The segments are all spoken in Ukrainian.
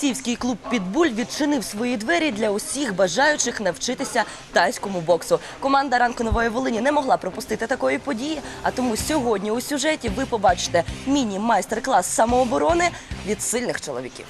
Бійцівський клуб Підбуль відчинив свої двері для усіх бажаючих навчитися тайському боксу. Команда ранку нової Волині не могла пропустити такої події. А тому сьогодні у сюжеті ви побачите міні-майстер-клас самооборони від сильних чоловіків.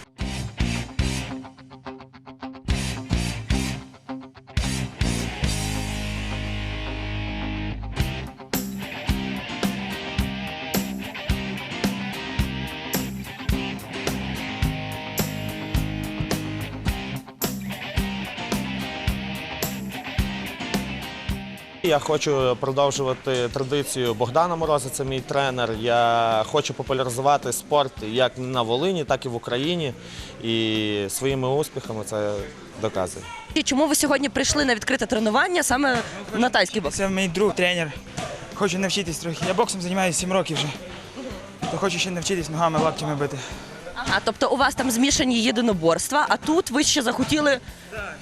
Я хочу продовжувати традицію Богдана Мороза, це мій тренер. Я хочу популяризувати спорт як на Волині, так і в Україні. І своїми успіхами це доказує. І чому ви сьогодні прийшли на відкрите тренування саме на тайський бокс? Це мій друг, тренер. Хочу навчитись трохи. Я боксом займаюся 7 років вже. То хочу ще навчитись ногами, лаптями бити. Ага, тобто у вас там змішані єдиноборства, а тут ви ще захотіли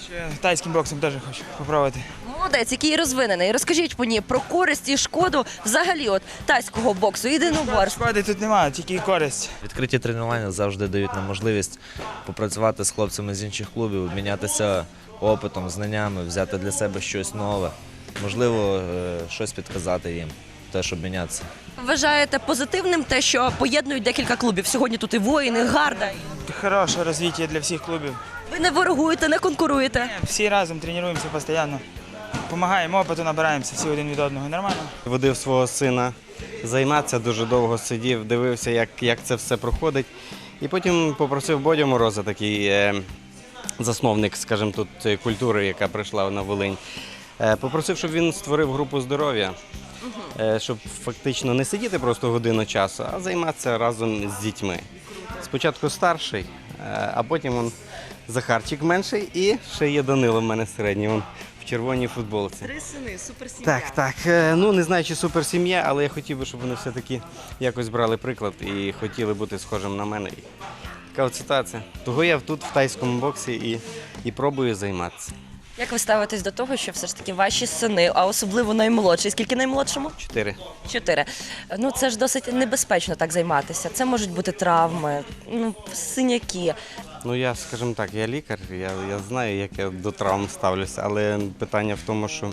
Ще тайським боксом теж хочу попробувати. Молодець, який розвинений. Розкажіть мені про користь і шкоду взагалі от тайського боксу, єдиноборств. Шкоди тут немає, тільки користь. Відкриті тренування завжди дають нам можливість попрацювати з хлопцями з інших клубів, обмінятися опитом, знаннями, взяти для себе щось нове, можливо, е, щось підказати їм, теж обмінятися. Вважаєте позитивним те, що поєднують декілька клубів. Сьогодні тут і воїни, гарда. Хороше розвиття для всіх клубів. Ви не ворогуєте, не конкуруєте. Всі разом тренуємося постійно. Помагаємо опиту, набираємося всі один від одного. Нормально? Водив свого сина займатися, дуже довго сидів, дивився, як, як це все проходить. І потім попросив Бодю Мороза, такий е, засновник, скажімо, тут культури, яка прийшла на Волинь. Е, попросив, щоб він створив групу здоров'я, е, щоб фактично не сидіти просто годину часу, а займатися разом з дітьми. Спочатку старший, е, а потім он Захарчик менший і ще є Данило в мене середній. Он червоній футболці. Три сини, суперсім'я. Так, так. Е, Ну не знаю, чи суперсім'я, але я хотів би, щоб вони все-таки якось брали приклад і хотіли бути схожим на мене. Така от ситуація. Того я тут в тайському боксі і, і пробую займатися. Як ви ставитесь до того, що все ж таки ваші сини, а особливо наймолодший, скільки наймолодшому? Чотири. Чотири. Ну це ж досить небезпечно так займатися. Це можуть бути травми, ну синяки. Ну я, скажімо так, я лікар, я, я знаю, як я до травм ставлюся, але питання в тому, що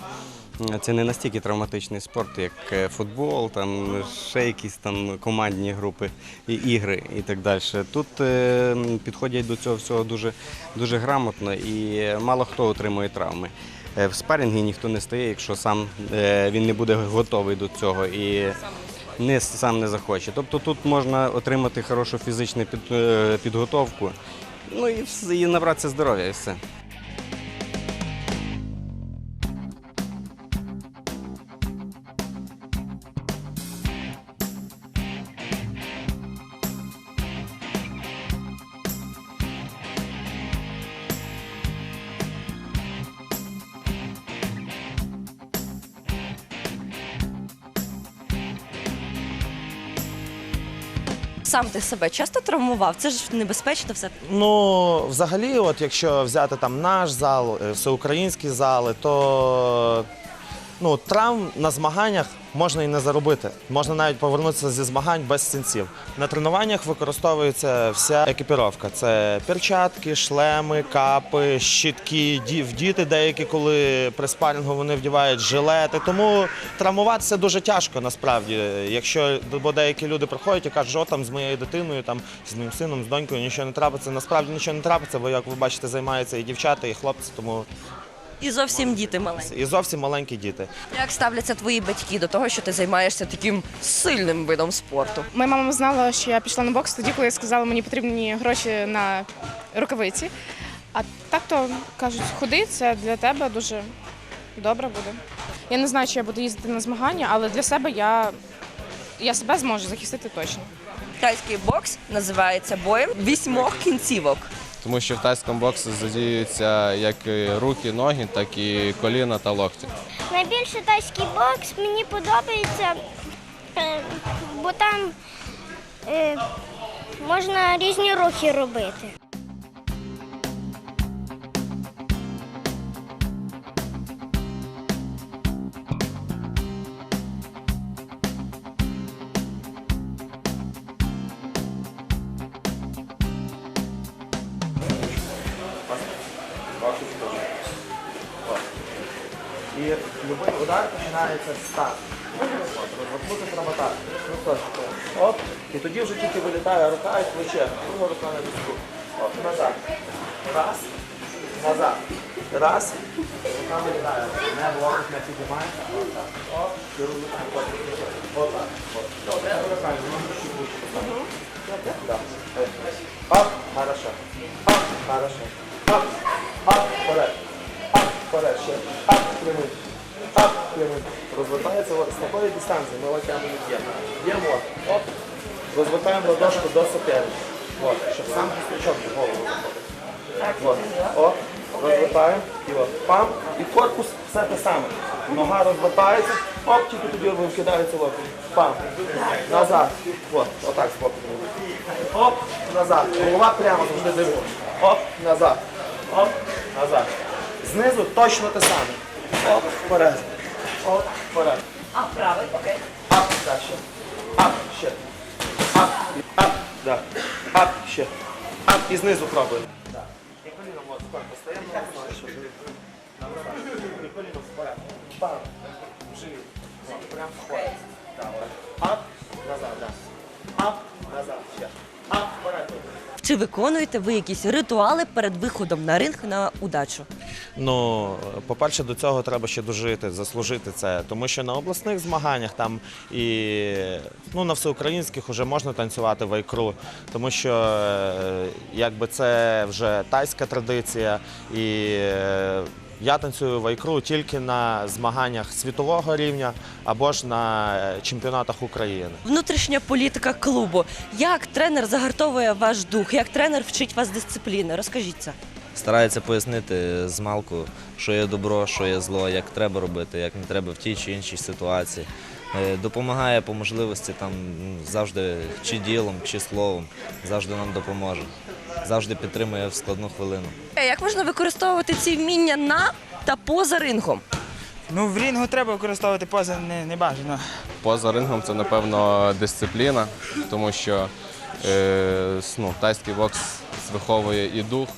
це не настільки травматичний спорт, як е, футбол, там ще якісь там командні групи і ігри і так далі. Тут е, підходять до цього всього дуже, дуже грамотно і мало хто отримує травми. Е, В спарінгі ніхто не стає, якщо сам е, він не буде готовий до цього і не сам не захоче. Тобто тут можна отримати хорошу фізичну під, е, підготовку, ну і, і набратися здоров'я і все. Сам ти себе часто травмував? Це ж небезпечно все. Ну, взагалі, от якщо взяти там наш зал, е, всеукраїнські зали, то ну, травм на змаганнях можна і не заробити. Можна навіть повернутися зі змагань без синців. На тренуваннях використовується вся екіпіровка. Це перчатки, шлеми, капи, щітки. Діти деякі, коли при спарінгу вони вдівають жилети. Тому травмуватися дуже тяжко насправді. Якщо бо деякі люди приходять і кажуть, що там з моєю дитиною, там з моїм сином, з донькою нічого не трапиться. Насправді нічого не трапиться, бо як ви бачите, займаються і дівчата, і хлопці, тому І зовсім діти маленькі. і зовсім маленькі діти. Як ставляться твої батьки до того, що ти займаєшся таким сильним видом спорту? Моя мама знала, що я пішла на бокс тоді, коли я сказала, мені потрібні гроші на рукавиці. А так то кажуть, ходи, це для тебе дуже добре буде. Я не знаю, чи я буду їздити на змагання, але для себе я, я себе зможу захистити точно. Тайський бокс називається боєм вісьмох кінцівок. Тому що в тайському боксі задіюються як руки, ноги, так і коліна та локті. Найбільше тайський бокс мені подобається, е, бо там е, можна різні рухи робити. Будь-який удар починається з. От, Розвернути треба так. То, що, Оп. І тоді вже тільки вилітає рука і плече. Друга рука на візку. Оп, назад. Раз. Назад. Раз. Рука вилітає. Не локоть не піднімається. Отак. Оп. І рука. Отак. От. Добре, щупнути. Да. Оп, хорошо. Оп, хорошо. Прямий. Оп, прямий. Розвертається з такої дистанції, ми латями не б'ємо. Б'ємо, оп. Розвертаємо ладошку до сопери. От, щоб сам пістячок в голову заходив. От, оп, розвертаємо, і от, пам, і корпус все те саме. Нога розвертається, оп, тільки тоді викидається локоть. Пам, назад, от, отак з боку. Оп, назад. Голова прямо завжди дивиться. Оп, назад. Оп, назад. Знизу точно те саме. Оп, вперед. Оп, вперед. А, правий, окей. Ап, ще. Ап, ще. Ап, ап, да. Ап, ще. Ап, і знизу пробуємо. Так. І коліно от сколько стаємо на основі, щоб І коліном вперед. Порядку. От, Прям вперед. Ап, Чи виконуєте ви якісь ритуали перед виходом на ринг на удачу? Ну, по-перше, до цього треба ще дожити, заслужити це. Тому що на обласних змаганнях там і ну, на всеукраїнських вже можна танцювати вайкру, тому що е, якби це вже тайська традиція, і е, я танцюю вайкру тільки на змаганнях світового рівня або ж на е, чемпіонатах України. Внутрішня політика клубу. Як тренер загартовує ваш дух? Як тренер вчить вас дисципліни? Розкажіть це. Старається пояснити з малку, що є добро, що є зло, як треба робити, як не треба в тій чи іншій ситуації. Е, Допомагає по можливості там завжди чи ділом, чи словом, завжди нам допоможе. Завжди підтримує в складну хвилину. Е, Як можна використовувати ці вміння на та поза рингом? Ну, в рінгу треба використовувати поза не, не бажано. Поза рингом це, напевно, дисципліна, тому що е, ну, тайський бокс виховує і дух,